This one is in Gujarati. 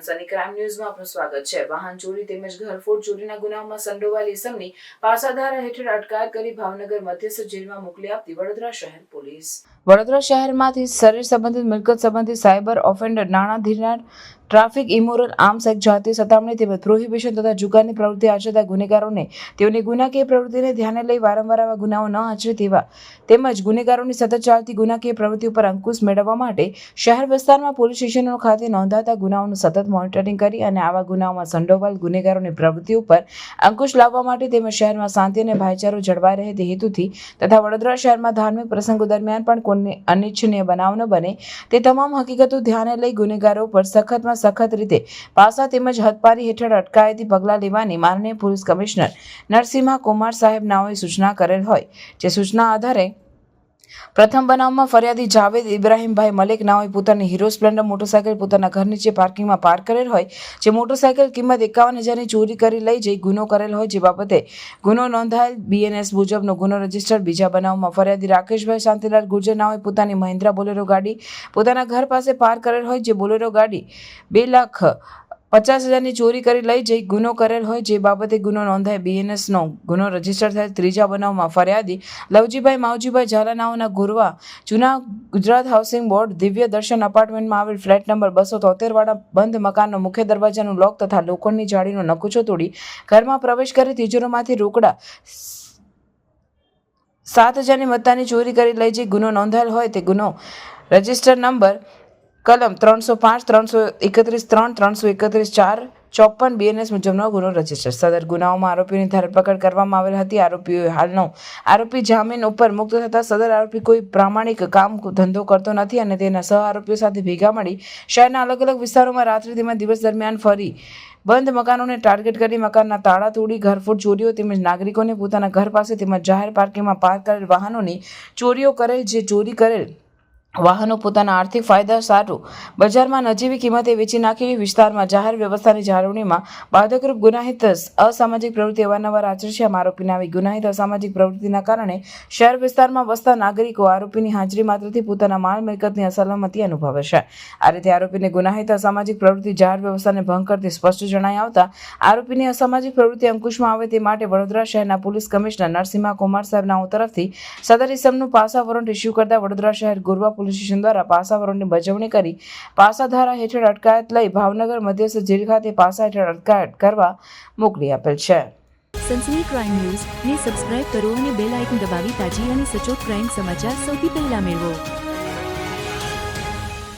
સની ક્રાઇમ ન્યૂઝમાં આપનું સ્વાગત છે. વાહન ચોરી તેમજ ઘરફોડ ચોરીના ગુનાઓમાં સંડોવાયેલી ઇસમની પાસાધારા હેઠળ અટકાયત કરી ભાવનગર મધ્યસ્થ જેલમાં મોકલી આપતી વડોદરા શહેર પોલીસ. વડોદરા શહેરમાંથી શરીર સંબંધિત મિલકત સંબંધિત સાયબર ઓફેન્ડર નાણાં ધીરનાર ટ્રાફિક ઇમોરલ આર્મ્સ એક્ટ જાતીય સતામણી તેમજ પ્રોહિબિશન તથા જુગારની પ્રવૃત્તિ આચરતા ગુનેગારોને તેઓની ગુનાકીય પ્રવૃત્તિને ધ્યાને લઈ વારંવાર આવા ગુનાઓ ન આચરે તેવા તેમજ ગુનેગારોની સતત ચાલતી ગુનાકીય પ્રવૃત્તિ ઉપર અંકુશ મેળવવા માટે શહેર વિસ્તારમાં પોલીસ સ્ટેશનો ખાતે નોંધાતા ગુનાઓનું સતત મોનિટરિંગ કરી અને આવા ગુનાઓમાં સંડોવાયેલ ગુનેગારોની પ્રવૃત્તિ ઉપર અંકુશ લાવવા માટે તેમજ શહેરમાં શાંતિ અને ભાઈચારો જળવાઈ રહે તે હેતુથી તથા વડોદરા શહેરમાં ધાર્મિક પ્રસંગો દરમિયાન પણ કોઈ અનિચ્છનીય બનાવ ન બને તે તમામ હકીકતો ધ્યાને લઈ ગુનેગારો પર સખતમાં સખત રીતે. પાસા તેમજ હદપારી હેઠળ અટકાયતી પગલાં લેવાની માનનીય પોલીસ કમિશનર નરસિંહા કુમાર સાહેબ નાઓએ સૂચના કરેલ હોય. જે સૂચના આધારે પ્રથમ બનાવમાં ફરિયાદી જાવેદ ઇબ્રાહીમભાઈ મલિક નાઓએ પોતાની હીરો સ્પ્લેન્ડર મોટરસાયકલ પોતાના ઘર નીચે પાર્કિંગમાં પાર્ક કરેલ હોય, જે મોટરસાયકલ કિંમત એકાવન હજારની ચોરી કરી લઈ જઈ ગુનો કરેલ હોય, જે બાબતે ગુનો નોંધાયેલ બીએનએસ મુજબનો ગુનો રજિસ્ટર બીજા બનાવમાં ફરિયાદી રાકેશભાઈ શાંતિલાલ ગુર્જર નાઓએ પોતાની મહિન્દ્રા બોલેરો ગાડી પોતાના ઘર પાસે પાર્ક કરેલ હોય, જે બોલેરો ગાડી બે લાખ પચાસ હજારની ચોરી કરી લઈ જઈ ગુનો કરેલ હોય જે બાબતે ગુનો નોંધાય બીએનએસનો ગુનો રજિસ્ટર થયેલ ત્રીજા બનાવમાં ફરિયાદી લવજીભાઈ માવજીભાઈ ઝાલાનાઓના ગુરવા જૂના ગુજરાત હાઉસિંગ બોર્ડ દિવ્ય દર્શન અપાર્ટમેન્ટમાં આવેલ ફ્લેટ નંબર બસો તોતેરવાળા બંધ મકાનનો મુખ્ય દરવાજાનું લોક તથા લોખંડની જાળીનો નકુચો તોડી ઘરમાં પ્રવેશ કરી તિજોરીમાંથી રોકડા સાત હજારની મત્તાની ચોરી કરી લઈ જઈ ગુનો નોંધાયેલ હોય તે ગુનો રજિસ્ટર નંબર કલમ ત્રણસો પાંચ, ત્રણસો એકત્રીસ, ત્રણ, ત્રણસો એકત્રીસ, ચાર, ચોપન બીએનએસ મુજબનો ગુનો રજિસ્ટર. સદર ગુનાઓમાં આરોપીની ધરપકડ કરવામાં આવેલ હતી. આરોપીઓએ હાલનો આરોપી જામીન ઉપર મુક્ત થતા સદર આરોપી કોઈ પ્રામાણિક કામ ધંધો કરતો નથી અને તેના સહ આરોપીઓ સાથે ભેગા મળી શહેરના અલગ અલગ વિસ્તારોમાં રાત્રિ તેમજ દિવસ દરમિયાન ફરી બંધ મકાનોને ટાર્ગેટ કરી મકાનના તાળા તોડી ઘરફોડ, ચોરીઓ તેમજ નાગરિકોને પોતાના ઘર પાસે તેમજ જાહેર પાર્કિંગમાં પાર્ક કરેલ વાહનોની ચોરીઓ કરેલ, જે ચોરી કરેલ વાહનો પોતાના આર્થિક ફાયદા સારું બજારમાં નજીવી કિંમતે વેચી નાખી વિસ્તારમાં જાહેર વ્યવસ્થાની જાળવણીમાં બાધકરૂપ ગુનાહિત અસામાજિક પ્રવૃત્તિ અવારનવાર આચરશે આરોપીને આવી ગુનાહિત અસામાજિક પ્રવૃત્તિના કારણે શહેર વિસ્તારમાં વસતા નાગરિકો આરોપીની હાજરી માત્રથી પોતાના માલ મિલકતની અસલામતી અનુભવે છે. આ રીતે આરોપીને ગુનાહિત અસામાજિક પ્રવૃત્તિ જાહેર વ્યવસ્થાને ભંગ કરતી સ્પષ્ટ જણાઈ આવતા આરોપીની અસામાજિક પ્રવૃત્તિ અંકુશમાં આવે તે માટે વડોદરા શહેરના પોલીસ કમિશનર નરસિંહા કુમાર સાહેબના તરફથી સદર ઇસમનું પાસા વોરંટ ઇસ્યુ કરતા વડોદરા શહેર ગુરવા પોલીસ સ્ટેશન દ્વારા પાસા વરોની બજવણી કરી, પાસા ધારા હેઠળ અટકાયત લઈ ભાવનગર મધ્યસ્થ જેલ ખાતે પાસા હેઠળ અટકાયત કરવા મોકલી આપેલ છે. સનસની ક્રાઇમ ન્યૂઝ ને સબસ્ક્રાઇબ કરો અને બેલ આઇકન દબાવી તાજી અને સચોટ ક્રાઇમ સમાચાર સૌથી પહેલા મેળવો.